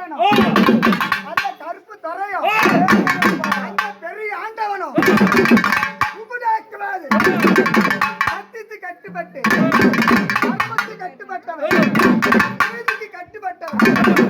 தலைவனும் அந்த கருப்பு தரையும் அந்த பெரிய ஆண்டவனும் கூடாது சத்தியத்து கட்டுப்பட்டு. கட்டுப்பட்டவன்.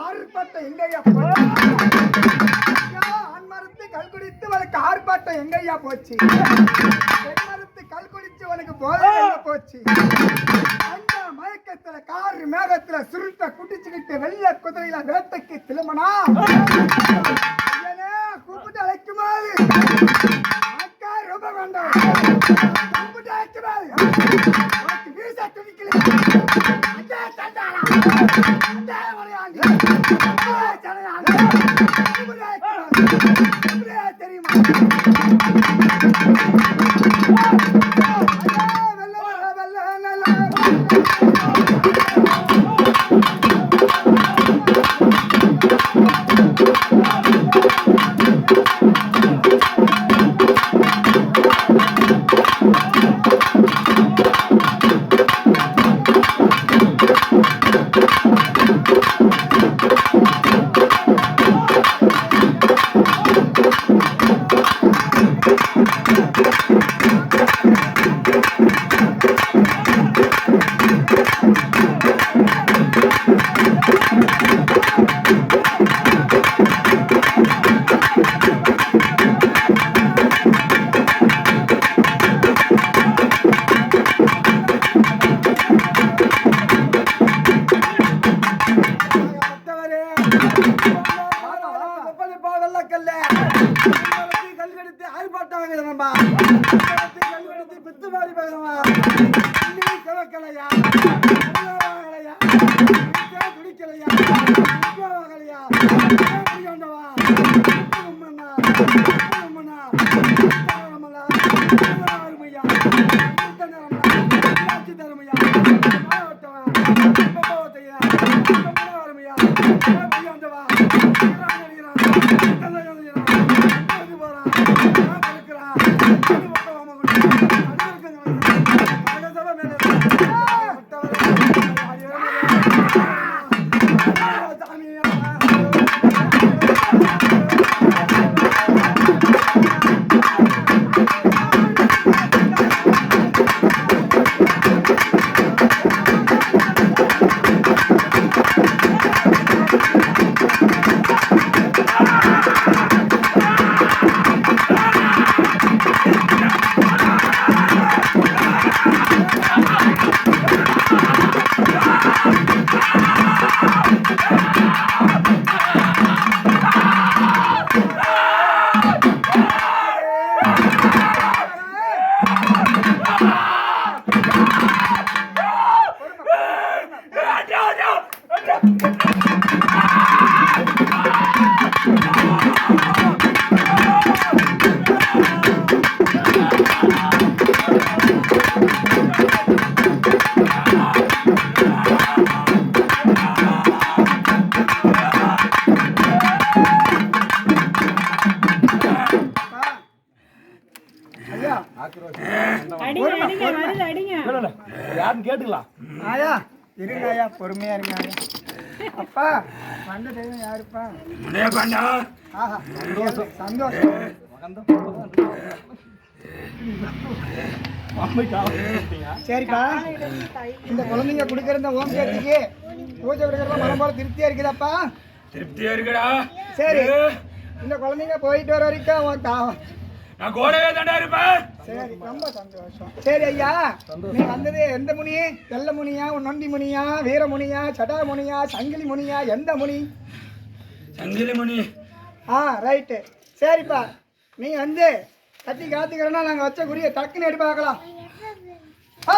ஆர்ப்பாட்டம் எங்கய்யா ஆண்மரத்து கல் குடித்து உனக்கு ஆர்ப்பாட்டம் எங்கய்யா போச்சு? பெண்மரத்து கல் குடிச்சு உனக்கு போதை போச்சு? அந்த மயக்கத்துல கார் மேகத்துல சுருட்ட குடிச்சுக்கிட்டு வெள்ள குதிரையில வேட்டைக்கு திரும்பனா கூப்பிட்டு அழைக்குமாறு அக்கா ரொம்ப வேண்டாம் கூப்பிட்டு அழைக்குமாறு வீசா துணிக்கல. அக்கா தந்தாரா தெரியுமா வெள்ளக்கல்ல கல் கெடுத்து ஆய்ப்பாட்டாங்க நம்ம கல் கெடுத்து பித்து மாறி பகரமா சிவக்கலையா துடிக்கலையா வாங்கலையா தருமையா மாவட்டமா வறுமையா thank you. பொறுமையா இருங்க. அப்பா வந்த தெய்வம் யாருப்பா? ஆஹா சந்தோஷம் சந்தோஷம். சரிப்பா. இந்த குழந்தைங்க கொடுக்குற இந்த ஓம் சேர்த்துக்கு பூஜை கொடுக்குறப்ப மனம் போல திருப்தியா இருக்குதாப்பா? திருப்தியா இருக்குடா. சரி. இந்த குழந்தைங்க போயிட்டு வர வரைக்கும் தா நான் கூடவே தாண்டா இருப்பேன். சரி ரொம்ப சந்தோஷம். சரி ஐயா நீ வந்தது எந்த முனி? வெள்ள முனியா நொண்டி முனியா வீரமுனியா சடா முனியா சங்கிலி முனியா எந்த முனி? சங்கிலி மணி ஆ ரைட்டு சரிப்பா. நீ வந்து கட்டி காத்துக்கிறேன்னா நாங்கள் வச்ச குறிய டக்குன்னு எடுத்து பார்க்கலாம். ஆ,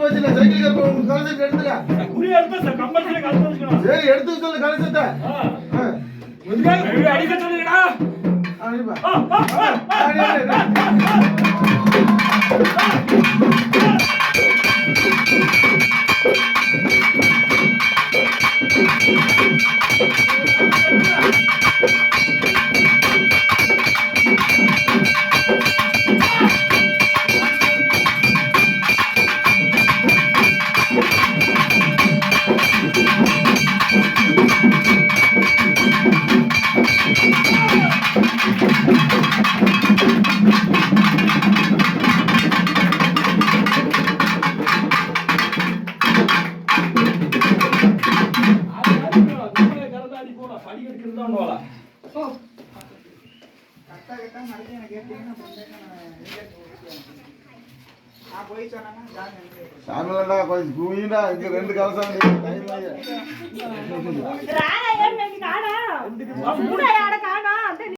போச்சுல்ல, சைக்கிள் கருப்பு உங்க கலசத்தை எடுத்துக்க. குறி எடுத்து சார் எடுத்துக்க சொல்லு கலசத்தை. அடிக்க சொல்லுங்கடா. அனுப்பா. ஆ, ஆ, கரெக்டா கரெக்டா மறுபடியும் எனக்கு கேட்டீங்கன்னா போய் கொஞ்சம் ரெண்டு. டைம்.